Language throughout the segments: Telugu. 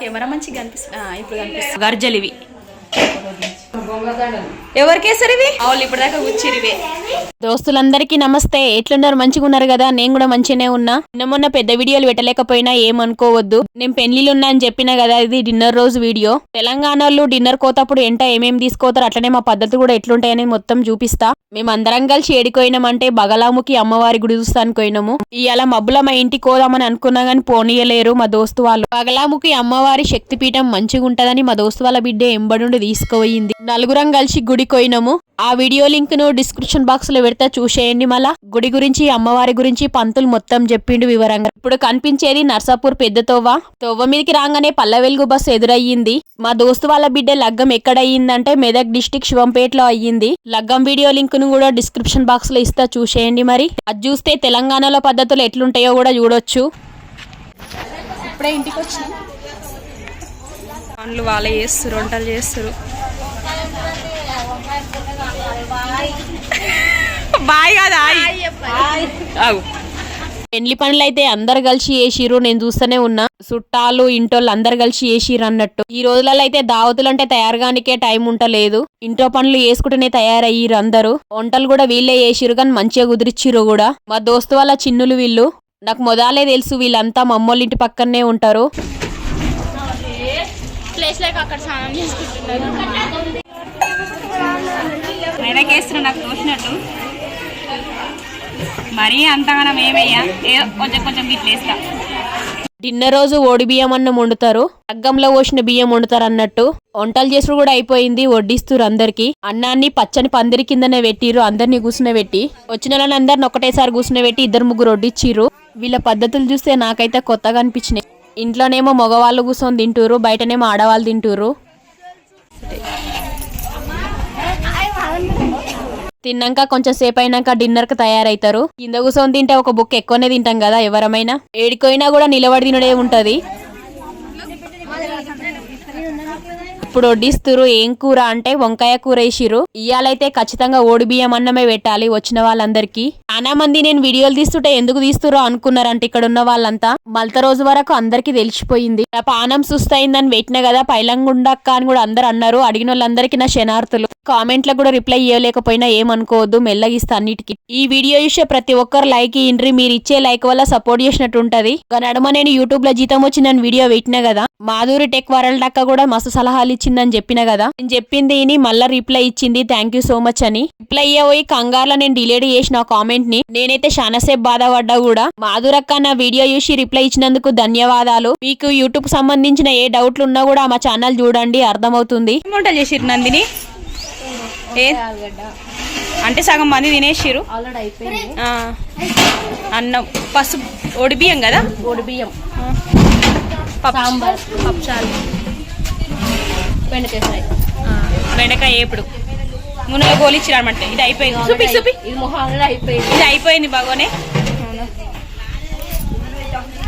కెమెరా మంచిగా కనిపిస్తుంది. ఇప్పుడు కనిపిస్తుంది. గర్జలు ఇవి ఎవరికేసారు వాళ్ళు ఇప్పుడు దాకా కూర్చిరు దోస్తులందరికీ నమస్తే. ఎట్లున్నారు? మంచిగా ఉన్నారు కదా? నేను కూడా మంచిగానే ఉన్నా. నిన్న మొన్న పెద్ద వీడియోలు పెట్టలేకపోయినా ఏమనుకోవద్దు. నేను పెళ్ళిలు ఉన్నా అని చెప్పిన కదా ఇది డిన్నర్ రోజు వీడియో. తెలంగాణలో డిన్నర్ కోతప్పుడు ఎంట ఏమేమి తీసుకోతారు? అట్లనే మా పద్ధతి కూడా ఎట్లుంటాయని మొత్తం చూపిస్తా. మేము అందరం కలిసి ఏడికోయినామంటే బగలాముకి అమ్మవారి గుడి చూస్తానికి పోయినాము. ఇవాళ మబ్బుల మా ఇంటికి కోదామని అనుకున్నా గానీ పోనీయలేరు మా దోస్తు వాళ్ళు. బగలాముకి అమ్మవారి శక్తిపీఠం మంచిగా ఉంటదని మా దోస్తు వాళ్ళ బిడ్డ ఎంబడుండి తీసుకుపోయింది. నలుగురం కలిసి గుడికి పోయినాము. ఆ వీడియో లింక్ను డిస్క్రిప్షన్ బాక్స్లో పెడతా చూసేయండి మళ్ళా. గుడి గురించి అమ్మవారి గురించి పంతులు మొత్తం చెప్పిండు వివరంగా. ఇప్పుడు కనిపించేది నర్సాపూర్ పెద్ద తోవ. తోవ మీదకి రాగానే పల్ల వెలుగు బస్సు ఎదురయ్యింది. మా దోస్తు వాళ్ళ బిడ్డ లగ్గం ఎక్కడ అయ్యిందంటే మెదక్ డిస్టిక్ శివంపేటలో అయ్యింది. లగ్గం వీడియో లింక్ను కూడా డిస్క్రిప్షన్ బాక్స్లో ఇస్తా చూసేయండి మరి. అది చూస్తే తెలంగాణలో పద్ధతులు ఎట్లుంటాయో కూడా చూడొచ్చు. ఇప్పుడే ఇంటికి వచ్చిన? పనులు వాళ్ళే చేస్తారు వంటలు చేస్తారు. బాయ్ కాదా ఆగు. పెండ్లి పనులు అయితే అందరు కలిసి చేసిర్రు నేను చూస్తూనే ఉన్నా. చుట్టాలు ఇంటోళ్ళు అందరు కలిసి చేసిర్రు అన్నట్టు. ఈ రోజులలో అయితే దావతులు అంటే తయారుగానికే టైం ఉంటలేదు. ఇంట్లో పనులు చేసుకుంటూనే తయారయ్యిర్రు అందరూ. వంటలు కూడా వీళ్ళే చేసిర్రు కానీ మంచిగా కుదిరిచ్చిర్రు కూడా. మా దోస్తు వాళ్ళ చిన్నులు వీళ్ళు. నాకు మొదలే తెలుసు వీళ్ళంతా మా అమ్మోళ్ళ ఇంటి పక్కనే ఉంటారు. ప్లేస్ లేక అక్కడ స్నానం చేసుకుంటున్నారు. వెనకేస్తున్నా నాకు తోచినట్టు మరీ అంతగానం ఏమయ్యా? ఏదో కొంచెం కొంచెం గిట్లేస్తా డిన్నర్ రోజు ఓడి బియ్యం అన్నం వండుతారు. అగ్గంలో పోసిన బియ్యం వండుతారు అన్నట్టు. వంటలు చేసుడు కూడా అయిపోయింది వడ్డిస్తురు అందరికి. అన్నాన్ని పచ్చని పందిరి కిందనే పెట్టిరు అందరిని కూర్చునబెట్టి వచ్చిన వాళ్ళని అందరిని ఒకటేసారి కూర్చునబెట్టి ఇద్దరు ముగ్గురు వడ్డిచ్చిర్రు. వీళ్ళ పద్ధతులు చూస్తే నాకైతే కొత్తగా అనిపించినాయి. ఇంట్లోనేమో మగవాళ్ళు కూర్చొని తింటురు బయటనేమో ఆడవాళ్ళు తింటురు తిన్నాక కొంచెం సేపు అయినాక డిన్నర్కి తయారైతారు. కింద కూర్చొని తింటే ఒక బుక్ ఎక్కువనే తింటాం కదా ఎవరమైనా? ఏడికోయినా కూడా నిలబడి తినడే ఉంటది. ఇప్పుడు వడ్డిస్తురు ఏం కూర అంటే వంకాయ కూర వేసిరు ఇయ్యాలైతే ఖచ్చితంగా ఓడి బియ్యం అన్నమే పెట్టాలి వచ్చిన వాళ్ళందరికీ. చాలా మంది నేను వీడియోలు తీస్తుంటే ఎందుకు తీస్తురో అనుకున్నారంట ఇక్కడ ఉన్న వాళ్ళంతా. మలత రోజు వరకు అందరికి తెలిసిపోయింది. పానం సుస్తయిందని పెట్టిన కదా పైలంగుండక్క అని కూడా అందరు అన్నారు. అడిగిన వాళ్ళందరికీ నా శనార్థులు కామెంట్లకు కూడా రిప్లై ఇవ్వలేకపోయినా ఏమనుకోవద్దు మెల్లగిస్తా అన్నిటికి. ఈ వీడియో చూసే ప్రతి ఒక్కరు లైక్ ఇండ్రి మీరు ఇచ్చే లైక్ వల్ల సపోర్ట్ చేసినట్టు ఉంటది. నడమ నేను యూట్యూబ్లో జీతం వచ్చి నేను వీడియో పెట్టిన కదా మాధురి టెక్ వరల్డ్ అక్క కూడా మస్తు సలహాలు ఇచ్చిందని చెప్పిన కదా నేను చెప్పింది ఇని మళ్ళా రిప్లై ఇచ్చింది థ్యాంక్ యూ సో మచ్ అని. రిప్లై అయ్యి కంగారులో నేను డిలేడ్ చేసిన కామెంట్ని నేనైతే చాలాసేపు బాధపడ్డా కూడా. మాధురక్క నా వీడియో చూసి రిప్లై ఇచ్చినందుకు ధన్యవాదాలు. మీకు యూట్యూబ్ సంబంధించిన ఏ డౌట్లు ఉన్నా కూడా మా ఛానల్ చూడండి అర్థమవుతుంది. వంటలు చేసిరు నందిని? ఏ? అంటే సగం మంది తినేసిరు అన్నం పసుపు ఒడి బియ్యం కదా? ఓడి బియ్యం. పప్పు. సాంబార్ పప్పుచారు బెండకాయ ఫ్రై. బెండకాయ ఏపుడు. మునగ గోలిచ్చిరు అనమాట ఇది అయిపోయింది. చూపి చూపి. ఇది అయిపోయింది. ఇది అయిపోయింది బాగోనే.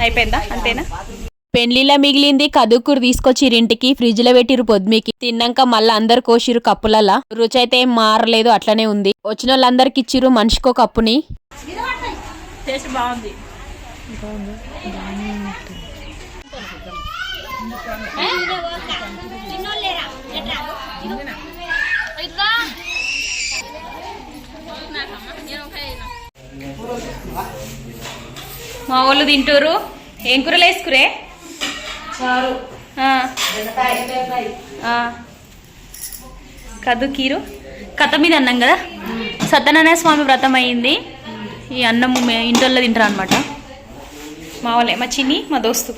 అయిపోయిందా? అంతేనా? పెళ్ళిలా మిగిలింది కదుక్కురు తీసుకొచ్చిరు ఇంటికి ఫ్రిడ్జ్లో పెట్టిరు పొద్దుమికి. తిన్నాక మళ్ళీ అందరు కోసిరు కప్పులలా. రుచి అయితే ఏం మారలేదు అట్లనే ఉంది. వచ్చిన వాళ్ళందరికి ఇచ్చిరు మనిషికో కప్పుని. బాగుంది. మా వాళ్ళు తింటూరు ఏం కూరలు వేసుకురే చారు ఆ, బెండకాయ ఫ్రై ఆ. కదు కీరు. కథ మీద అన్నం కదా? సత్యనారాయణ స్వామి వ్రతం అయింది. ఈ అన్నము మే ఇంట్లో తింటారు అనమాట మా వాళ్ళే మా చిన్ని మా దోస్తు.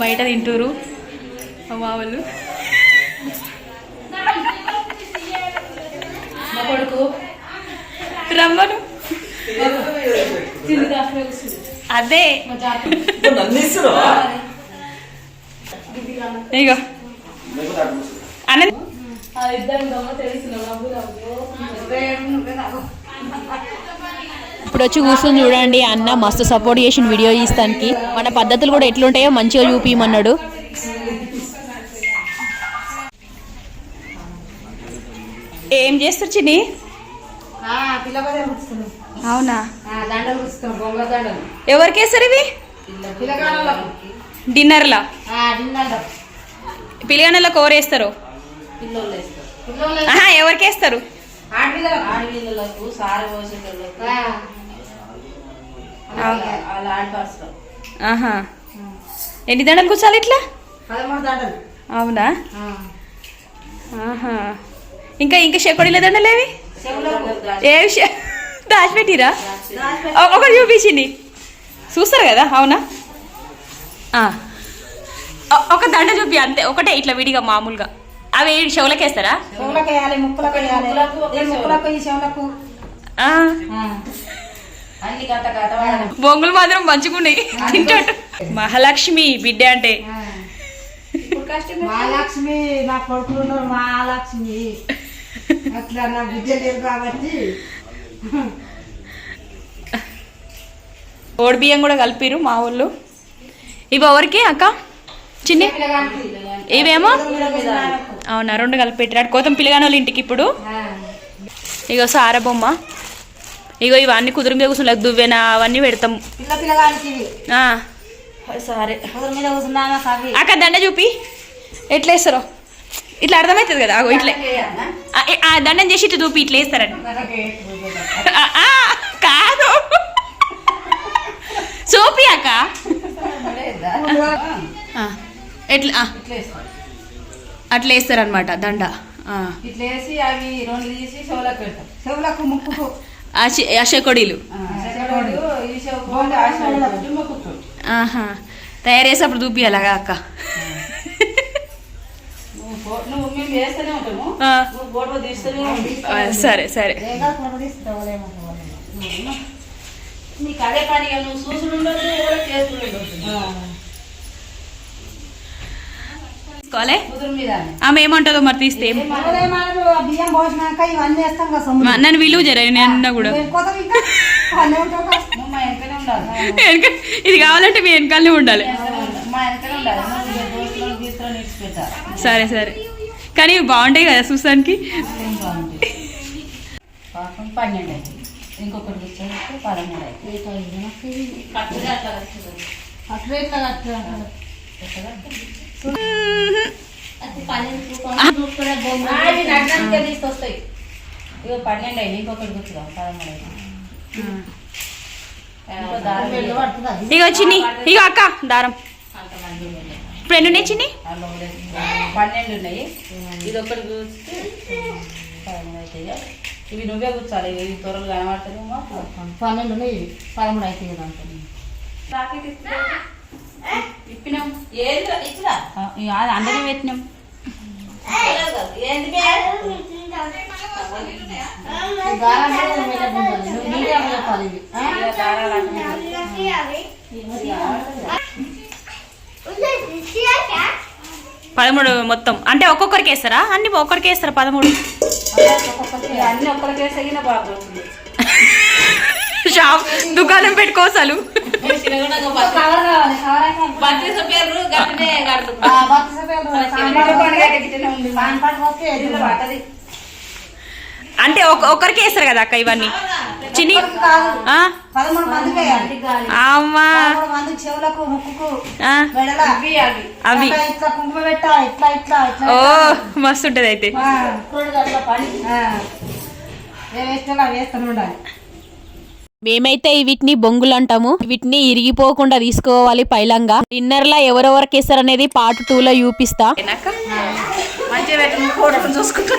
బయట తింటూరు మా వాళ్ళు. రమ్మను. అదే. ఇగో అన్న. ఇప్పుడు వచ్చి కూర్చొని చూడండి అన్న మస్తు సపోర్ట్ చేసిన వీడియో తీస్తానికి. మన పద్ధతులు కూడా ఎట్లుంటాయో మంచిగా చూపిమన్నాడు ఏం చేస్తారు చిన్ని? అవునా? దండలు ఇస్తాం బొంగ దండలు. ఎవరికి వేస్తారు ఇవి పిల్లగాళ్ళకు డిన్నర్లా? కోరేస్తారు పిల్లోళ్ళు వేస్తారు. పిల్లోళ్ళు ఆహా ఎవరికి వేస్తారు ఆడపిల్లలకు ఆడపిల్లలకు సార పోసేటోళ్ళకు. వాళ్ళ ఆడపడుస్తారు ఆహా. ఎన్ని దండలు కూర్చోాలి ఇట్లా? అవునా? ఆహా. ఇంకా ఇంకా చెకొడిల దండలేవి? ఏ విషయం? దాచిపెట్టిరా ఒకటి చూపించింది. చూస్తారు కదా అవునా? ఒక దండ చూపి అంతే. ఒకటే ఇట్లా విడిగా మామూలుగా. అవి వాడాలి బొంగులు మాత్రం మంచిగున్నాయి. తింటాడు మహాలక్ష్మి బిడ్డ అంటే. మహాలక్ష్మి నా కొడుకులు మహాలక్ష్మి. అట్లా నా బిడ్డ లేరు కాబట్టి. ఓడి బియ్యం కూడా కలిపిరు మా ఊళ్ళు ఇవి ఎవరికి అక్క? చిన్ని? ఇవేమో? అవునా రెండు కలిపి పెట్టారు కోతం పిల్లగాని వాళ్ళ ఇంటికి ఇప్పుడు. ఇగో సార బొమ్మ. ఇగో ఇవన్నీ కుదురు మీద కూర్చుని దువ్వెన అవన్నీ పెడతాం. సరే అక్క దండ చూపి. ఎట్లా వేస్తారో ఇట్లా అర్థమవుతుంది కదా? అగో ఇట్లా. దండం చేసి ఇట్లా చూపి ఇట్లా వేస్తారని కాదు. చూపి అక్క. ఎట్లా అట్లా వేస్తారనమాట దండ. ఆహా. తయారు చేసి అప్పుడు చూపియాలగా అక్క. సరే సరే. నీకు అదే పని నువ్వు చూసుడు తీసుకోవాలి? ఆమె ఏమంటుందో మరి తీస్తే నన్ను విలువ జర నేను కూడా. ఇది కావాలంటే మీ వెనకాలనే ఉండాలి. సరే సరే. కానీ ఇవి బాగుంటాయి కదా చూసానికి? ఏం బాగుంటుంది పాపం పన్నెండు అయింది ఇంకొకటి కూర్చోబెట్టి పదమూడు అయింది కట్టుగా అట్లా కట్టుతుంది అట్లా ఇట్లా కట్టు. అవి నడడానికి తీసుకొస్తాయి. ఇక పన్నెండు అయింది. ఇంకొకటి కూర్చుదాం. పదమూడు అయింది. ఇంకో దారం వెళ్ళి పడుతుంది అది. ఇక చిన్ని ఇక అక్క దారం. అంతమంది ఉన్నాయి చిన్ని? పన్నెండు ఉన్నాయి. ఇది ఒకటి కూర్చి పదమూడు అవుతాయి ఇక. ఇవి నువ్వే కూర్చోాలి. ఇవి త్వరలు కనబడతాయేమో పన్నెండు ఉన్నాయి ఇవి. పదమూడు అయితే. ఇప్పినాం. ఏంది అందరం పెట్టినాం. చెప్పాలి ఇవి. పదమూడు మొత్తం. అంటే ఒక్కొక్కరికి వేస్తారా? అన్ని ఒక్కరికి వేస్తారా పదమూడు? షాప్ దుకాణం పెట్టుకోసాలు పేరు అంటే ఒక్క- ఒక్కరికి వేస్తారు కదా అక్క ఇవన్నీ. చిన్ని అమ్మా. అవి. ఓ మస్తు ఉంటది అయితే. మేమైతే వీటిని బొంగులు అంటాము. వీటిని ఇరిగిపోకుండా తీసుకోవాలి పైలంగా. డిన్నర్ లా ఎవరెవరికి వేస్తారు అనేది పార్ట్ టూ లో చూపిస్తా. చూసుకుంటా.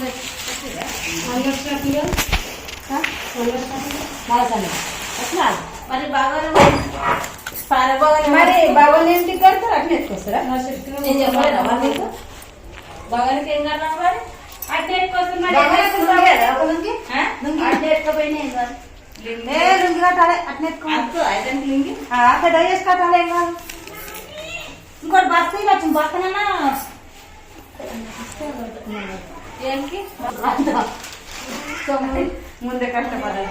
వేసుకోవాలి వస్తనన్నా కావాలన్నా వేసుకుందాం ఇది పెట్టి మర్చిపోతాం ఆడవచ్చు కొద్దిగా మర్చిపోతే మనం వేస్తాం మరి బాగా మరి భగవాన్ ఇంటికి కడతారు అట్లా ఎత్తుకొస్తారా నేను చెప్పలేదా మరి నీకు భగవానికి ఏం కడతాం మరి అట్లెట్ కోసం మరి దగ్గర ఎవరు కుంటావు కదా, ఒక లుంగి? ఆ? లుంగి. అట్లెట్టుకపోయినా ఏం కాదు. ఏ లుంగి కట్టాలి అట్నే ఎత్తుకో. అంతే, ఐదంటి లింగి. ఆ, పెద్ద చేసి కట్టాలి ఏం కాదు ఇంకోటి బస్సు వచ్చింది బస్సునన్నా ఏంటి? ముందే కష్టపడాలి.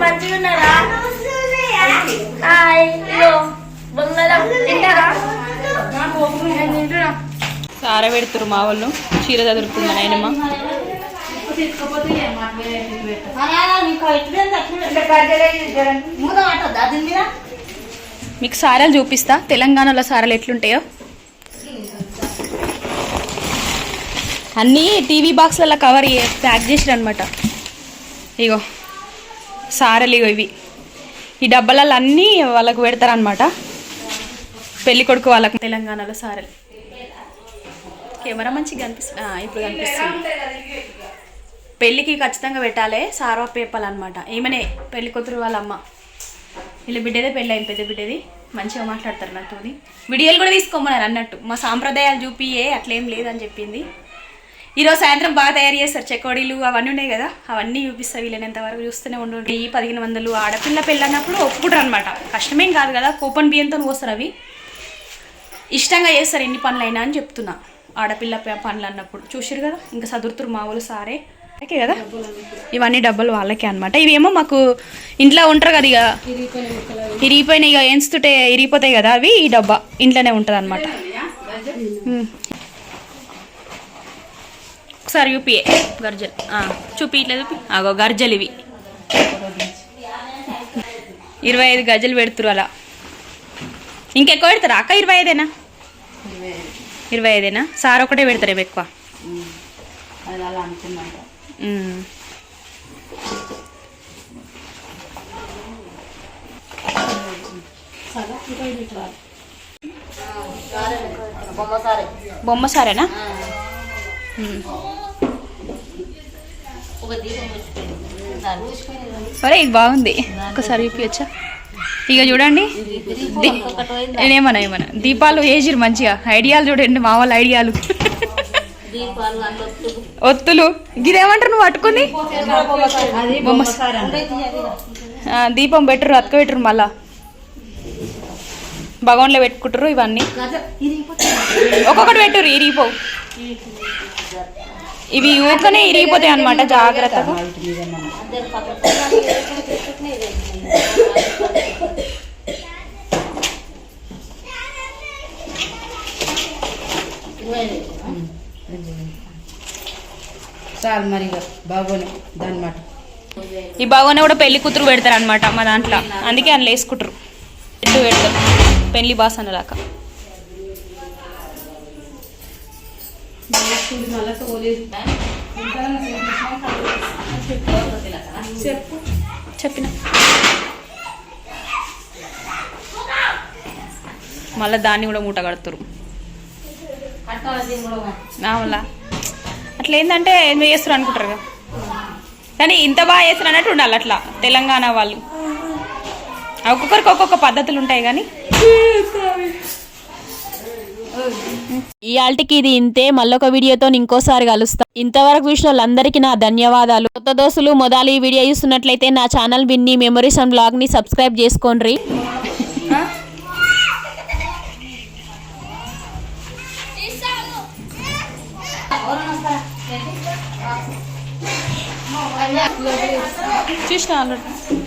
మంచిగా ఉన్నారా హాయ్ సార పెడుతురు మా వాళ్ళు. చీర చదురుతుంది నాయనమ్మ మీకు సారాలు చూపిస్తా. తెలంగాణలో సారాలు ఎట్లుంటాయో. అన్నీ టీవీ బాక్స్లలో కవర్ ప్యాక్ చేసిరు అనమాట ఇగో సారలు ఇగో ఇవి. ఈ డబ్బాలలో అన్నీ వాళ్ళకు పెడతారనమాట పెళ్ళి కొడుకు వాళ్ళకి తెలంగాణలో సారలు. కెమెరా మంచిగా కనిపిస్తుంది ఇప్పుడు కనిపిస్తుంది. పెళ్ళికి ఖచ్చితంగా పెట్టాలి సారవ పేపర్ అనమాట ఏమనే పెళ్ళి కూతురు వాళ్ళ అమ్మ. వీళ్ళ బిడ్డదే పెళ్ళి అయింది పెద్ద బిడ్డది. మంచిగా మాట్లాడతారు నాతోని వీడియోలు కూడా తీసుకోమన్నారు అన్నట్టు. మా సాంప్రదాయాలు చూపియే అట్లేం లేదని చెప్పింది. ఈరోజు సాయంత్రం బాగా తయారు చేస్తారు చెకోడీలు అవన్నీ ఉన్నాయి కదా. అవన్నీ చూపిస్తా వీళ్ళనేంత వరకు చూస్తూనే ఉండు ఈ పదిహేను వందలు ఆడపిల్ల పెళ్ళన్నప్పుడు ఒప్పుకుంటారు అనమాట కష్టమేం కాదు కదా కూపన్ బియ్యంతో పోస్తారు అవి. ఇష్టంగా చేస్తారు ఎన్ని పనులు అయినా అని చెప్తున్నా. ఆడపిల్ల పనులు అన్నప్పుడు చూసిరు కదా? ఇంకా చదువుతురు మా వాళ్ళు సారే. ఓకే కదా? ఇవన్నీ డబ్బులు వాళ్ళకే అనమాట ఇవేమో మాకు ఇంట్లో ఉంటారు కదా ఇక ఇరిగిపోయినాయి ఇక. ఎంచుతుంటే ఇరిగిపోతాయి కదా అవి ఈ డబ్బా. ఇంట్లోనే ఉంటుంది అనమాట ఒకసారి చూపియే. గర్జలు. ఆ, చూపి ఇట్లా చూపి. అగో గర్జలు ఇవి. ఇరవై ఐదు గజలు పెడుతురు అలా. ఇంకెక్కువ పెడతారా? అక్క ఇరవై ఐదేనా? ఇరవై ఐదేనా? సార్ ఒకటే పెడతారేమో ఎక్కువ. బొమ్మ సారే బొమ్మ సారేనా? సరే ఇది బాగుంది. ఒకసారి చూపించచ్చా ఇక చూడండి. దీ- నేనేమన్నా ఏమన్నా. దీపాలు వేసిరు మంచిగా. ఐడియాలు చూడండి మా వాళ్ళ ఐడియాలు. ఒత్తులు. గిదేమంటారు నువ్వు పట్టుకుంది దీపం పెట్టరు అతక పెట్టరు మళ్ళా. భగవాన్లో పెట్టుకుంటారు ఇవన్నీ. ఒక్కొక్కటి పెట్టురు ఇరిగిపోవు ఇవి ఊకనే ఇరిగిపోతాయి అనమాట జాగ్రత్తగా. చాలు మరి బాగోని దాని మాట. ఈ భగవాన్ కూడా పెళ్ళి కూతురు పెడతారు అనమాట మా దాంట్లో. అందుకే అందులో వేసుకుంటారు. పెడతారు పెళ్ళి బాస్ చెప్పు చెప్పిన. మళ్ళీ దాన్ని కూడా మూట కడుతురు అట్లా ఏంటంటే ఏం చేస్తారు అనుకుంటారు కదా. కానీ ఇంత బాగా చేస్తారు అన్నట్టు ఉండాలి అట్లా. తెలంగాణ వాళ్ళు. ఒక్కొక్కరికి ఒక్కొక్క పద్ధతులు ఉంటాయి కానీ. ఇయాల్టికి ఇది ఇంతే. మళ్ళొక వీడియోతో ఇంకోసారి కలుస్తా. ఇంతవరకు చూసిన వాళ్ళందరికీ నా ధన్యవాదాలు. కొత్త దోస్తులు మొదలు ఈ వీడియో చూస్తున్నట్లయితే నా channel Vinni memories and బ్లాగ్ని subscribe చేసుకోండి. చూసిన